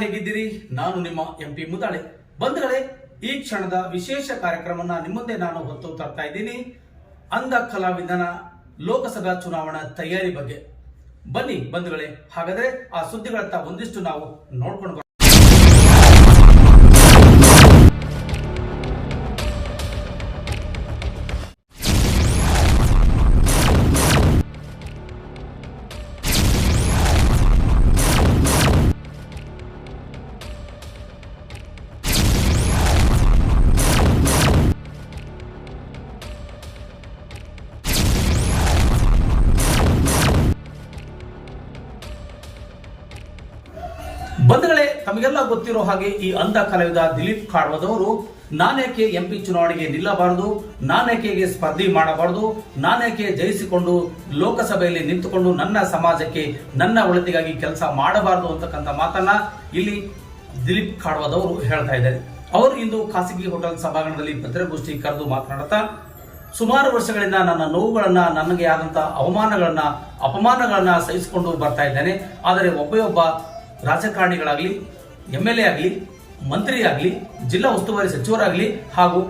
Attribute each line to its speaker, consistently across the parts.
Speaker 1: ಹೇಗಿದ್ದೀರಿ? ನಾನು ನಿಮ್ಮ ಎಂ ಪಿ ಮುದಾಳೆ. ಬಂಧುಗಳೇ, ಈ ಕ್ಷಣದ ವಿಶೇಷ ಕಾರ್ಯಕ್ರಮನ ನಿಮ್ಮ ಮುಂದೆ ನಾನು ಹೊತ್ತು ತರ್ತಾ ಇದ್ದೀನಿ. ಅಂಧ ಕಲಾವಿದನ ಲೋಕಸಭಾ ಚುನಾವಣಾ ತಯಾರಿ ಬಗ್ಗೆ. ಬನ್ನಿ ಬಂಧುಗಳೇ, ಹಾಗಾದ್ರೆ ಆ ಸುದ್ದಿಗಳತ್ತ ಒಂದಿಷ್ಟು ನಾವು ನೋಡ್ಕೊಂಡು ತಮಗೆಲ್ಲ ಗೊತ್ತಿರೋ ಹಾಗೆ ಈ ಅಂಧ ಕಲಾವಿದ ದಿಲೀಪ್ ಕಾಡ್ವದವರು ನಾನೇಕೆ ಎಂಪಿ ಚುನಾವಣೆಗೆ ನಿಲ್ಲಬಾರದು, ನಾನೇಕೆಗೆ ಸ್ಪರ್ಧೆ ಮಾಡಬಾರದು, ನಾನೇಕೆ ಜಯಿಸಿಕೊಂಡು ಲೋಕಸಭೆಯಲ್ಲಿ ನಿಂತುಕೊಂಡು ನನ್ನ ಸಮಾಜಕ್ಕೆ ನನ್ನ ಒಳಿತಿಗಾಗಿ ಕೆಲಸ ಮಾಡಬಾರದು ಅಂತಕ್ಕಂಥ ಮಾತನ್ನ ಇಲ್ಲಿ ದಿಲೀಪ್ ಕಾಡ್ವದವರು ಹೇಳ್ತಾ ಇದ್ದಾರೆ. ಅವರು ಇಂದು ಖಾಸಗಿ ಹೋಟೆಲ್ ಸಭಾಂಗಣದಲ್ಲಿ ಪತ್ರಿಕಾಗೋಷ್ಠಿ ಕರೆದು ಮಾತನಾಡುತ್ತಾ, ಸುಮಾರು ವರ್ಷಗಳಿಂದ ನನ್ನ ನೋವುಗಳನ್ನ, ನನಗೆ ಆದಂತಹ ಅವಮಾನಗಳನ್ನ, ಅಪಮಾನಗಳನ್ನ ಸಹಿಸಿಕೊಂಡು ಬರ್ತಾ ಇದ್ದೇನೆ. ಆದರೆ ಒಬ್ಬೊಬ್ಬ ರಾಜಕಾರಣಿಗಳಾಗಲಿ ಎಂ ಎಲ್ ಎ ಆಗಲಿ, ಮಂತ್ರಿ ಆಗಲಿ, ಜಿಲ್ಲಾ ಉಸ್ತುವಾರಿ ಸಚಿವರಾಗಲಿ ಹಾಗೂ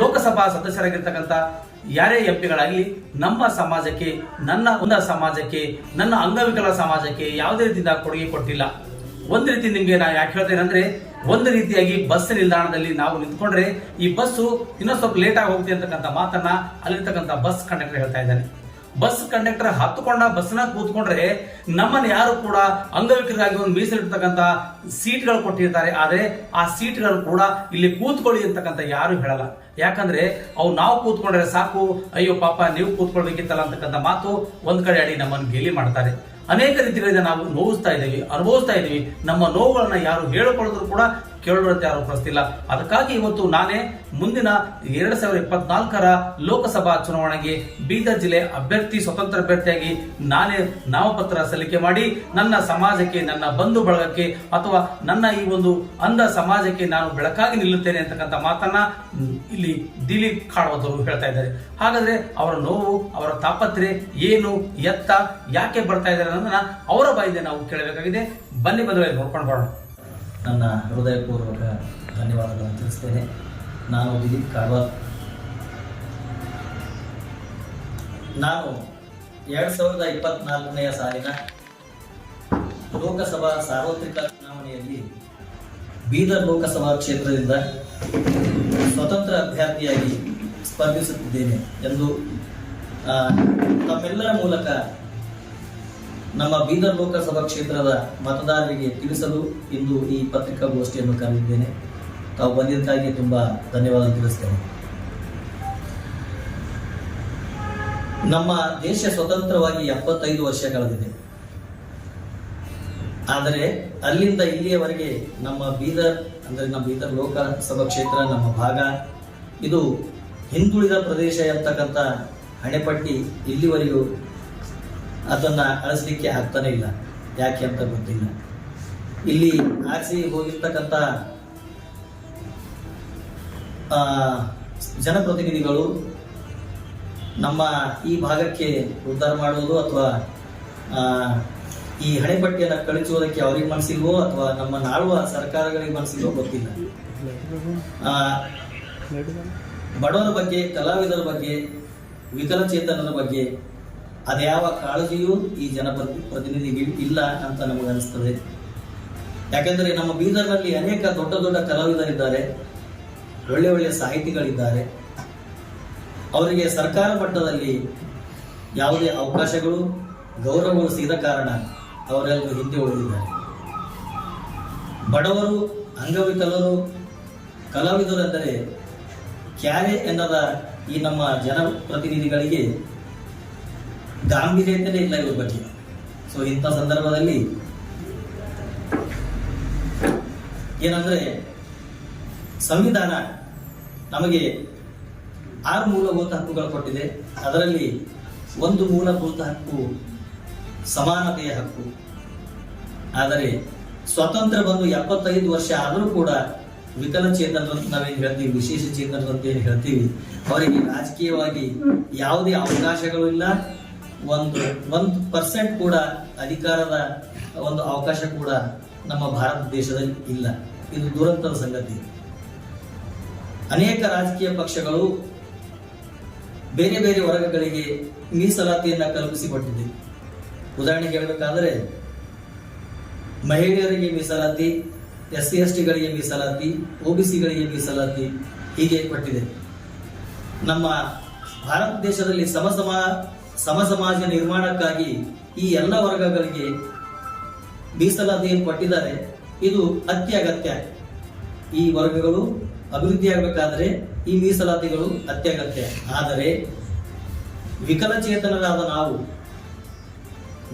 Speaker 1: ಲೋಕಸಭಾ ಸದಸ್ಯರಾಗಿರ್ತಕ್ಕಂಥ ಯಾರೇ ಎಂಪಿಗಳಾಗಲಿ ನಮ್ಮ ಸಮಾಜಕ್ಕೆ, ನನ್ನ ಒಂದು ಸಮಾಜಕ್ಕೆ, ನನ್ನ ಅಂಗವಿಕಲ ಸಮಾಜಕ್ಕೆ ಯಾವುದೇ ರೀತಿಯಿಂದ ಕೊಡುಗೆ ಕೊಟ್ಟಿಲ್ಲ. ಒಂದು ರೀತಿ ನಿಮಗೆ ನಾನು ಯಾಕೆ ಹೇಳ್ತೇನೆ ಅಂದರೆ ಒಂದು ರೀತಿಯಾಗಿ ಬಸ್ ನಿಲ್ದಾಣದಲ್ಲಿ ನಾವು ನಿಂತ್ಕೊಂಡ್ರೆ ಈ ಬಸ್ಸು ಇನ್ನೊಂದು ಸ್ವಲ್ಪ ಲೇಟ್ ಆಗಿ ಹೋಗುತ್ತೆ ಅಂತಕ್ಕಂಥ ಮಾತನ್ನ ಅಲ್ಲಿರ್ತಕ್ಕಂಥ ಬಸ್ ಕಂಡಕ್ಟರ್ ಹೇಳ್ತಾ ಇದ್ದಾನೆ. ಬಸ್ ಕಂಡಕ್ಟರ್ ಹತ್ತುಕೊಂಡ ಬಸ್ನ ಕೂತ್ಕೊಂಡ್ರೆ ನಮ್ಮನ್ನ ಯಾರು ಕೂಡ ಅಂಗವಿಕಲರಾಗಿ ಒಂದು ಮೀಸಲಿರ್ತಕ್ಕಂಥ ಸೀಟ್ಗಳು ಕೊಟ್ಟಿರ್ತಾರೆ. ಆದ್ರೆ ಆ ಸೀಟ್ಗಳು ಕೂಡ ಇಲ್ಲಿ ಕೂತ್ಕೊಳ್ಳಿ ಅಂತಕ್ಕಂಥ ಯಾರು ಹೇಳಲ್ಲ. ಯಾಕಂದ್ರೆ ಅವು ನಾವು ಕೂತ್ಕೊಂಡ್ರೆ ಸಾಕು, ಅಯ್ಯೋ ಪಾಪ ನೀವು ಕೂತ್ಕೊಳ್ಬೇಕಿತ್ತಲ್ಲ ಅಂತಕ್ಕಂಥ ಮಾತು ಒಂದ್ ಕಡೆ ಅಡಿ ನಮ್ಮನ್ನು ಗೇಲಿ ಮಾಡ್ತಾರೆ. ಅನೇಕ ರೀತಿಗಳಿಂದ ನಾವು ನೋವಿಸ್ತಾ ಇದ್ದೀವಿ, ಅನುಭವಿಸ್ತಾ ಇದ್ದೀವಿ. ನಮ್ಮ ನೋವುಗಳನ್ನ ಯಾರು ಹೇಳಿಕೊಳ್ಳೋದ್ರು ಕೂಡ ಕೇಳೋರಂತೆ ಯಾರು ಪ್ರಸ್ತಿಲ್ಲ ಅದಕ್ಕಾಗಿ ಇವತ್ತು ನಾನೇ ಮುಂದಿನ ಎರಡ್ ಸಾವಿರದ ಇಪ್ಪತ್ನಾಲ್ಕರ ಲೋಕಸಭಾ ಚುನಾವಣೆಗೆ ಬೀದರ್ ಜಿಲ್ಲೆ ಅಭ್ಯರ್ಥಿ, ಸ್ವತಂತ್ರ ಅಭ್ಯರ್ಥಿಯಾಗಿ ನಾನೇ ನಾಮಪತ್ರ ಸಲ್ಲಿಕೆ ಮಾಡಿ, ನನ್ನ ಸಮಾಜಕ್ಕೆ, ನನ್ನ ಬಂಧು ಬಳಗಕ್ಕೆ ಅಥವಾ ನನ್ನ ಈ ಒಂದು ಅಂಧ ಸಮಾಜಕ್ಕೆ ನಾನು ಬೆಳಕಾಗಿ ನಿಲ್ಲುತ್ತೇನೆ ಅಂತಕ್ಕಂಥ ಮಾತನ್ನ ಇಲ್ಲಿ ದಿಲೀಪ್ ಕಾಡ್ವದವರು ಹೇಳ್ತಾ ಇದ್ದಾರೆ. ಹಾಗಾದ್ರೆ ಅವರ ನೋವು, ಅವರ ತಾಪತ್ರೆ ಏನು, ಎತ್ತ, ಯಾಕೆ ಬರ್ತಾ ಇದ್ದಾರೆ ಅನ್ನೋದನ್ನ ಅವರ ಬಾಯಿಂದ ನಾವು ಕೇಳಬೇಕಾಗಿದೆ. ಬನ್ನಿ ಬಂದ್ರೆ ನೋಡ್ಕೊಂಡು ಬರೋಣ.
Speaker 2: ನನ್ನ ಹೃದಯಪೂರ್ವಕ ಧನ್ಯವಾದಗಳನ್ನು ತಿಳಿಸ್ತೇನೆ. ನಾನು ದಿಲೀಪ್ ಕಾಡ್ವಾಲ್ ನಾನು ಎರಡು ಸಾವಿರದ ಇಪ್ಪತ್ನಾಲ್ಕನೆಯ ಸಾಲಿನ ಲೋಕಸಭಾ ಸಾರ್ವತ್ರಿಕ ಚುನಾವಣೆಯಲ್ಲಿ ಬೀದರ್ ಲೋಕಸಭಾ ಕ್ಷೇತ್ರದಿಂದ ಸ್ವತಂತ್ರ ಅಭ್ಯರ್ಥಿಯಾಗಿ ಸ್ಪರ್ಧಿಸುತ್ತಿದ್ದೇನೆ ಎಂದು ತಮ್ಮೆಲ್ಲರ ಮೂಲಕ ನಮ್ಮ ಬೀದರ್ ಲೋಕಸಭಾ ಕ್ಷೇತ್ರದ ಮತದಾರರಿಗೆ ತಿಳಿಸಲು ಇಂದು ಈ ಪತ್ರಿಕಾಗೋಷ್ಠಿಯನ್ನು ಕರೆದಿದ್ದೇನೆ. ತಾವು ಬಂದಿದ್ದಕ್ಕಾಗಿ ತುಂಬಾ ಧನ್ಯವಾದ ತಿಳಿಸ್ತೇನೆ. ನಮ್ಮ ದೇಶ ಸ್ವತಂತ್ರವಾಗಿ ಎಪ್ಪತ್ತೈದು ವರ್ಷ ಕಳೆದಿದೆ. ಆದರೆ ಅಲ್ಲಿಂದ ಇಲ್ಲಿಯವರೆಗೆ ನಮ್ಮ ಬೀದರ್, ಅಂದರೆ ನಮ್ಮ ಬೀದರ್ ಲೋಕಸಭಾ ಕ್ಷೇತ್ರ, ನಮ್ಮ ಭಾಗ, ಇದು ಹಿಂದುಳಿದ ಪ್ರದೇಶ ಎಂತಕ್ಕಂಥ ಹಣೆಪಟ್ಟಿ ಇಲ್ಲಿವರೆಗೂ ಅದನ್ನ ಅಳಿಸ್ಲಿಕ್ಕೆ ಆಗ್ತಾನೆ ಇಲ್ಲ. ಯಾಕೆ ಅಂತ ಗೊತ್ತಿಲ್ಲ. ಇಲ್ಲಿ ಆರಿಸಿ ಹೋಗಿರ್ತಕ್ಕಂಥ ಜನಪ್ರತಿನಿಧಿಗಳು ನಮ್ಮ ಈ ಭಾಗಕ್ಕೆ ಉದ್ಧಾರ ಮಾಡುವುದು ಅಥವಾ ಆ, ಈ ಹಣೆಪಟ್ಟಿಯನ್ನು ಕಳಿಸುವುದಕ್ಕೆ ಅವ್ರಿಗೆ ಮನಸ್ಸಿಲ್ವೋ ಅಥವಾ ನಮ್ಮ ನಾಳುವ ಸರ್ಕಾರಗಳಿಗೆ ಮನಸ್ಸಿಲ್ವೋ ಗೊತ್ತಿಲ್ಲ. ಆ, ಬಡವರ ಬಗ್ಗೆ ಕಲಾವಿದರ ಬಗ್ಗೆ ವಿಕಲಚೇತನರ ಬಗ್ಗೆ ಅದ್ಯಾವ ಕಾಳಜಿಯೂ ಈ ಜನಪ್ರ ಪ್ರತಿನಿಧಿಗೆ ಇಲ್ಲ ಅಂತ ನಮಗೆ ಅನಿಸ್ತದೆ. ಯಾಕೆಂದರೆ ನಮ್ಮ ಬೀದರ್ನಲ್ಲಿ ಅನೇಕ ದೊಡ್ಡ ದೊಡ್ಡ ಕಲಾವಿದರಿದ್ದಾರೆ, ಒಳ್ಳೆ ಒಳ್ಳೆಯ ಸಾಹಿತಿಗಳಿದ್ದಾರೆ. ಅವರಿಗೆ ಸರ್ಕಾರ ಮಟ್ಟದಲ್ಲಿ ಯಾವುದೇ ಅವಕಾಶಗಳು, ಗೌರವಗಳು ಸಿಗದ ಕಾರಣ ಅವರೆಲ್ಲರೂ ಹಿಂದೆ ಉಳಿದಿದ್ದಾರೆ. ಬಡವರು, ಅಂಗವಿಕಲರು ಕಲಾವಿದರು ಎಂದರೆ ಕ್ಯಾರೆ ಎನ್ನದ ಈ ನಮ್ಮ ಜನಪ್ರತಿನಿಧಿಗಳಿಗೆ ಗಾಂಭೀರ್ಯತೆಯೇ ಇಲ್ಲ ಇವ್ರ ಬಗ್ಗೆ. ಸೊ ಇಂಥ ಸಂದರ್ಭದಲ್ಲಿ ಏನಂದ್ರೆ ಸಂವಿಧಾನ ನಮಗೆ ಆರು ಮೂಲಭೂತ ಹಕ್ಕುಗಳು ಕೊಟ್ಟಿದೆ. ಅದರಲ್ಲಿ ಒಂದು ಮೂಲಭೂತ ಹಕ್ಕು ಸಮಾನತೆಯ ಹಕ್ಕು. ಆದರೆ ಸ್ವತಂತ್ರ ಬಂದು ಎಪ್ಪತ್ತೈದು ವರ್ಷ ಆದರೂ ಕೂಡ ವಿಕಲಚೇತನರು ಅಂತ ನಾವೇನು ಹೇಳ್ತೀವಿ ವಿಶೇಷ ಚೇತನರು ಅಂತ ಏನು ಹೇಳ್ತೀವಿ, ಅವರಿಗೆ ರಾಜಕೀಯವಾಗಿ ಯಾವುದೇ ಅವಕಾಶಗಳು ಇಲ್ಲ. ಒಂದು ಒಂದು ಪರ್ಸೆಂಟ್ ಕೂಡ ಅಧಿಕಾರದ ಒಂದು ಅವಕಾಶ ಕೂಡ ನಮ್ಮ ಭಾರತ ದೇಶದಲ್ಲಿ ಇಲ್ಲ. ಇದು ದುರಂತದ ಸಂಗತಿ. ಅನೇಕ ರಾಜಕೀಯ ಪಕ್ಷಗಳು ಬೇರೆ ಬೇರೆ ವರ್ಗಗಳಿಗೆ ಮೀಸಲಾತಿಯನ್ನು ಕಲ್ಪಿಸಿಕೊಟ್ಟಿದೆ ಉದಾಹರಣೆಗೆ ಹೇಳಬೇಕಾದರೆ, ಮಹಿಳೆಯರಿಗೆ ಮೀಸಲಾತಿ ಎಸ್ ಸಿ ಎಸ್ ಟಿಗಳಿಗೆ ಮೀಸಲಾತಿ ಒಬಿಸಿಗಳಿಗೆ ಮೀಸಲಾತಿ ಹೀಗೆ ಕೊಟ್ಟಿದೆ. ನಮ್ಮ ಭಾರತ ದೇಶದಲ್ಲಿ ಸಮಸಮ ಸಮಸಮಾಜ ನಿರ್ಮಾಣಕ್ಕಾಗಿ ಈ ಎಲ್ಲ ವರ್ಗಗಳಿಗೆ ಮೀಸಲಾತಿಯನ್ನು ಕೊಟ್ಟಿದ್ದಾರೆ, ಇದು ಅತ್ಯಗತ್ಯ. ಈ ವರ್ಗಗಳು ಅಭಿವೃದ್ಧಿಯಾಗಬೇಕಾದರೆ ಈ ಮೀಸಲಾತಿಗಳು ಅತ್ಯಗತ್ಯ. ಆದರೆ ವಿಕಲಚೇತನರಾದ ನಾವು,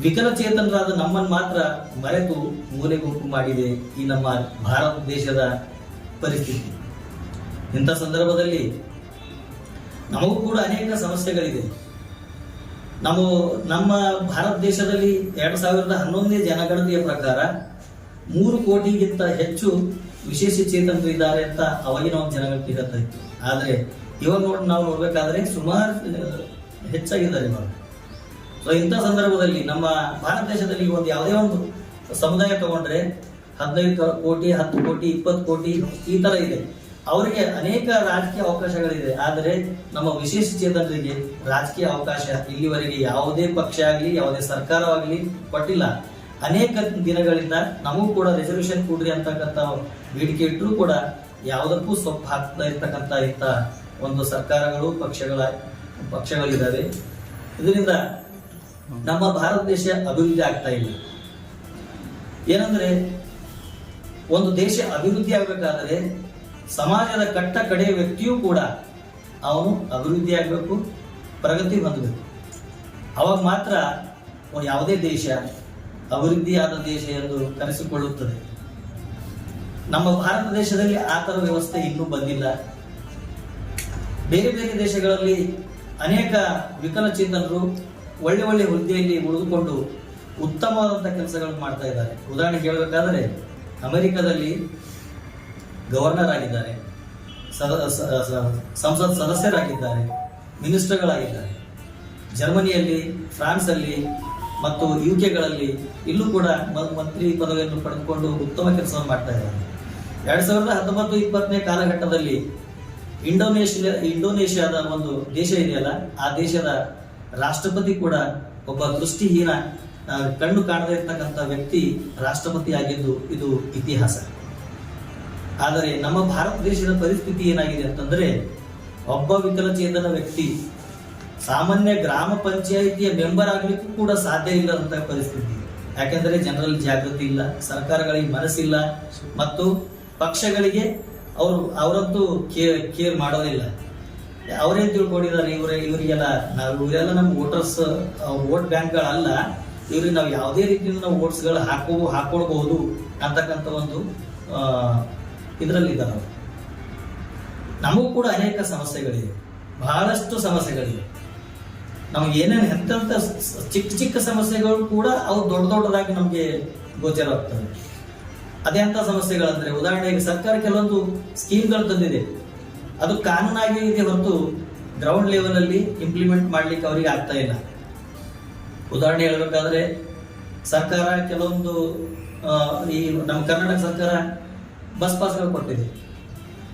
Speaker 2: ವಿಕಲಚೇತನರಾದ ನಮ್ಮನ್ನು ಮಾತ್ರ ಮರೆತು ಮೂಲೆ ಗುಂಪು ಮಾಡಿದೆ ಈ ನಮ್ಮ ಭಾರತ ದೇಶದ ಪರಿಸ್ಥಿತಿ. ಇಂಥ ಸಂದರ್ಭದಲ್ಲಿ ನಮಗೂ ಕೂಡ ಅನೇಕ ಸಮಸ್ಯೆಗಳಿದೆ. ನಾವು ನಮ್ಮ ಭಾರತ ದೇಶದಲ್ಲಿ ಎರಡ್ ಸಾವಿರದ ಹನ್ನೊಂದನೇ ಜನಗಣತಿಯ ಪ್ರಕಾರ ಮೂರು ಕೋಟಿಗಿಂತ ಹೆಚ್ಚು ವಿಶೇಷ ಚೇತನರು ಇದ್ದಾರೆ ಅಂತ ಅವಾಗಿನ ಒಂದು ಜನಗಣತಿ ಹೇಳ್ತಾ ಆದ್ರೆ ಇವಾಗ ನೋಡಿ, ನಾವು ನೋಡ್ಬೇಕಾದ್ರೆ ಸುಮಾರು ಹೆಚ್ಚಾಗಿದ್ದಾರೆ ಇವಾಗ. ಸೊ ಇಂಥ ಸಂದರ್ಭದಲ್ಲಿ ನಮ್ಮ ಭಾರತ ದೇಶದಲ್ಲಿ ಒಂದು ಯಾವುದೇ ಒಂದು ಸಮುದಾಯ ತಗೊಂಡ್ರೆ ಹದಿನೈದು ಕೋಟಿ, ಹತ್ತು ಕೋಟಿ, ಇಪ್ಪತ್ತು ಕೋಟಿ ಈ ತರ ಇದೆ. ಅವರಿಗೆ ಅನೇಕ ರಾಜಕೀಯ ಅವಕಾಶಗಳಿದೆ. ಆದರೆ ನಮ್ಮ ವಿಶೇಷ ಚೇತನರಿಗೆ ರಾಜಕೀಯ ಅವಕಾಶ ಇಲ್ಲಿವರೆಗೆ ಯಾವುದೇ ಪಕ್ಷ ಆಗಲಿ, ಯಾವುದೇ ಸರ್ಕಾರವಾಗಲಿ ಕೊಟ್ಟಿಲ್ಲ. ಅನೇಕ ದಿನಗಳಿಂದ ನಮಗೂ ಕೂಡ ರೆಸಲ್ಯೂಷನ್ ಕೊಡ್ರಿ ಅಂತಕ್ಕಂಥ ಬೇಡಿಕೆ ಇಟ್ಟರೂ ಕೂಡ ಯಾವುದಕ್ಕೂ ಸೊಪ್ಪು ಹಾಕ್ತಾ ಇರ್ತಕ್ಕಂಥ ಇಂಥ ಒಂದು ಸರ್ಕಾರಗಳು, ಪಕ್ಷಗಳ ಪಕ್ಷಗಳಿದ್ದಾವೆ ಇದರಿಂದ ನಮ್ಮ ಭಾರತ ದೇಶ ಅಭಿವೃದ್ಧಿ ಆಗ್ತಾ ಇಲ್ಲ. ಏನಂದ್ರೆ, ಒಂದು ದೇಶ ಅಭಿವೃದ್ಧಿ ಆಗಬೇಕಾದರೆ ಸಮಾಜದ ಕಟ್ಟ ಕಡೆಯ ವ್ಯಕ್ತಿಯೂ ಕೂಡ ಅವನು ಅಭಿವೃದ್ಧಿ ಆಗಬೇಕು, ಪ್ರಗತಿ ಹೊಂದಬೇಕು. ಅವಾಗ ಮಾತ್ರ ಯಾವುದೇ ದೇಶ ಅಭಿವೃದ್ಧಿಯಾದ ದೇಶ ಎಂದು ಕರೆಸಿಕೊಳ್ಳುತ್ತದೆ. ನಮ್ಮ ಭಾರತ ದೇಶದಲ್ಲಿ ಆ ಥರ ವ್ಯವಸ್ಥೆ ಇನ್ನೂ ಬಂದಿಲ್ಲ. ಬೇರೆ ಬೇರೆ ದೇಶಗಳಲ್ಲಿ ಅನೇಕ ವಿಕಲಚೇತನರು ಒಳ್ಳೆ ಒಳ್ಳೆ ಹುದ್ದೆಯಲ್ಲಿ ಉಳಿದುಕೊಂಡು ಉತ್ತಮವಾದಂಥ ಕೆಲಸಗಳನ್ನು ಮಾಡ್ತಾ ಇದ್ದಾರೆ. ಉದಾಹರಣೆಗೆ ಹೇಳಬೇಕಾದರೆ ಅಮೆರಿಕದಲ್ಲಿ ಗವರ್ನರ್ ಆಗಿದ್ದಾರೆ ಸಂಸತ್ ಸದಸ್ಯರಾಗಿದ್ದಾರೆ, ಮಿನಿಸ್ಟರ್ಗಳಾಗಿದ್ದಾರೆ. ಜರ್ಮನಿಯಲ್ಲಿ, ಫ್ರಾನ್ಸಲ್ಲಿ ಮತ್ತು ಯು ಕೆಗಳಲ್ಲಿ ಇಲ್ಲೂ ಕೂಡ ಮಂತ್ರಿ ಪದವಿಯನ್ನು ಪಡೆದುಕೊಂಡು ಉತ್ತಮ ಕೆಲಸವನ್ನು ಮಾಡ್ತಾ ಇದ್ದಾರೆ. ಎರಡು ಸಾವಿರದ ಹತ್ತೊಂಬತ್ತು ಇಪ್ಪತ್ತನೇ ಕಾಲಘಟ್ಟದಲ್ಲಿ ಇಂಡೋನೇಷಿಯಾ, ಇಂಡೋನೇಷ್ಯಾದ ಒಂದು ದೇಶ ಇದೆಯಲ್ಲ, ಆ ದೇಶದ ರಾಷ್ಟ್ರಪತಿ ಕೂಡ ಒಬ್ಬ ದೃಷ್ಟಿಹೀನ ಕಣ್ಣು ಕಾಣದೇ ಇರ್ತಕ್ಕಂಥ ವ್ಯಕ್ತಿ ರಾಷ್ಟ್ರಪತಿ ಆಗಿದ್ದು ಇದು ಇತಿಹಾಸ. ಆದರೆ ನಮ್ಮ ಭಾರತ ದೇಶದ ಪರಿಸ್ಥಿತಿ ಏನಾಗಿದೆ ಅಂತಂದ್ರೆ, ಒಬ್ಬ ವಿಕಲಚೇತನ ವ್ಯಕ್ತಿ ಸಾಮಾನ್ಯ ಗ್ರಾಮ ಪಂಚಾಯಿತಿಯ ಮೆಂಬರ್ ಆಗ್ಲಿಕ್ಕೂ ಕೂಡ ಸಾಧ್ಯ ಇಲ್ಲ ಅಂತ ಪರಿಸ್ಥಿತಿ. ಯಾಕೆಂದ್ರೆ ಜನರಲ್ಲಿ ಜಾಗೃತಿ ಇಲ್ಲ, ಸರ್ಕಾರಗಳಿಗೆ ಮನಸ್ಸಿಲ್ಲ ಮತ್ತು ಪಕ್ಷಗಳಿಗೆ ಅವರು, ಅವರಂತೂ ಕೇರ್ ಕೇರ್ ಮಾಡೋದಿಲ್ಲ. ಅವರೇನ್ ತಿಳ್ಕೊಂಡಿದ್ದಾರೆ, ಇವರೇ, ಇವರಿಗೆಲ್ಲ ನಾವು, ಇವರೆಲ್ಲ ನಮ್ಮ ವೋಟರ್ಸ್, ವೋಟ್ ಬ್ಯಾಂಕ್ಗಳಲ್ಲ, ಇವ್ರಿಗೆ ನಾವು ಯಾವುದೇ ರೀತಿಯಿಂದ ನಾವು ವೋಟ್ಸ್ಗಳು ಹಾಕೋ ಹಾಕೊಳ್ಬಹುದು ಅಂತಕ್ಕಂಥ ಒಂದು ಇದರಲ್ಲಿದ್ದಾರೆ ನಮಗೂ ಕೂಡ ಅನೇಕ ಸಮಸ್ಯೆಗಳಿವೆ. ಬಹಳಷ್ಟು ಸಮಸ್ಯೆಗಳಿವೆ. ನಮಗೆ ಏನೇನು ಸ- ಚಿಕ್ಕ ಚಿಕ್ಕ ಸಮಸ್ಯೆಗಳು ಕೂಡ ಅವು ದೊಡ್ಡ ದೊಡ್ಡದಾಗಿ ನಮಗೆ ಗೋಚರ ಆಗ್ತವೆ ಅದೆಂಥ ಸಮಸ್ಯೆಗಳಂದರೆ, ಉದಾಹರಣೆಗೆ ಸರ್ಕಾರ ಕೆಲವೊಂದು ಸ್ಕೀಮ್ಗಳು ತಂದಿದೆ. ಅದು ಕಾನೂನಾಗಿ ಇದೆ ಹೊರತು ಗ್ರೌಂಡ್ ಲೆವೆಲಲ್ಲಿ ಇಂಪ್ಲಿಮೆಂಟ್ ಮಾಡ್ಲಿಕ್ಕೆ ಅವರಿಗೆ ಆಗ್ತಾ ಇಲ್ಲ. ಉದಾಹರಣೆ ಹೇಳ್ಬೇಕಾದ್ರೆ ಸರ್ಕಾರ ಕೆಲವೊಂದು ಈ ನಮ್ಮ ಕರ್ನಾಟಕ ಸರ್ಕಾರ ಬಸ್ ಪಾಸ್ಗಳು ಕೊಟ್ಟಿದೆ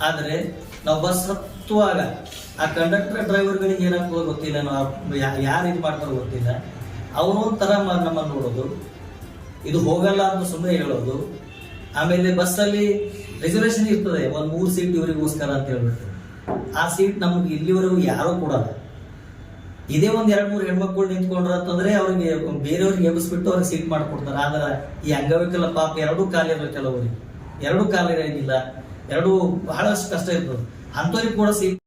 Speaker 2: ಆದರೆ ನಾವು ಬಸ್ ಹತ್ತುವಾಗ ಆ ಕಂಡಕ್ಟರ್ ಡ್ರೈವರ್ಗಳಿಗೆ ಏನಾಗ್ತದೋ ಗೊತ್ತಿಲ್ಲ, ನಾವು ಯಾರು ಇದು ಮಾಡ್ತಾರೋ ಗೊತ್ತಿಲ್ಲ. ಅವರು ಒಂಥರ ನಮ್ಮನ್ನು ನೋಡೋದು. ಇದು ಹೋಗಲ್ಲ ಅಂತ ಸುಮ್ಮನೆ ಹೇಳೋದು. ಆಮೇಲೆ ಬಸ್ಸಲ್ಲಿ ರಿಸರ್ವೇಶನ್ ಇರ್ತದೆ, ಒಂದು ಮೂರು ಸೀಟ್ ಇವರಿಗೋಸ್ಕರ ಅಂತ ಹೇಳ್ಬಿಟ್ಟು. ಆ ಸೀಟ್ ನಮ್ಗೆ ಇಲ್ಲಿವರೆಗೂ ಯಾರೂ ಕೊಡಲ್ಲ. ಇದೇ ಒಂದು ಎರಡು ಮೂರು ಹೆಣ್ಮಕ್ಳು ನಿಂತ್ಕೊಂಡ್ರ ಅಂತಂದ್ರೆ ಅವ್ರಿಗೆ ಬೇರೆಯವ್ರಿಗೆ ಎಬ್ಬಿಸ್ಬಿಟ್ಟು ಅವ್ರಿಗೆ ಸೀಟ್ ಮಾಡಿಕೊಡ್ತಾರೆ. ಆದ್ರೆ ಈ ಅಂಗವಿಕಲ ಪಾಪ ಎರಡೂ ಕಾಲಿರಲ್ಲ ಕೆಲವರಿಗೆ. ಎರಡೂ ಕಾಲಿರಂಗಿಲ್ಲ ಎರಡು ಬಹಳಷ್ಟು ಕಷ್ಟ ಇರ್ತದೆ. ಅಂಥವ್ರಿಗೆ ಕೂಡ ಸೀಟ್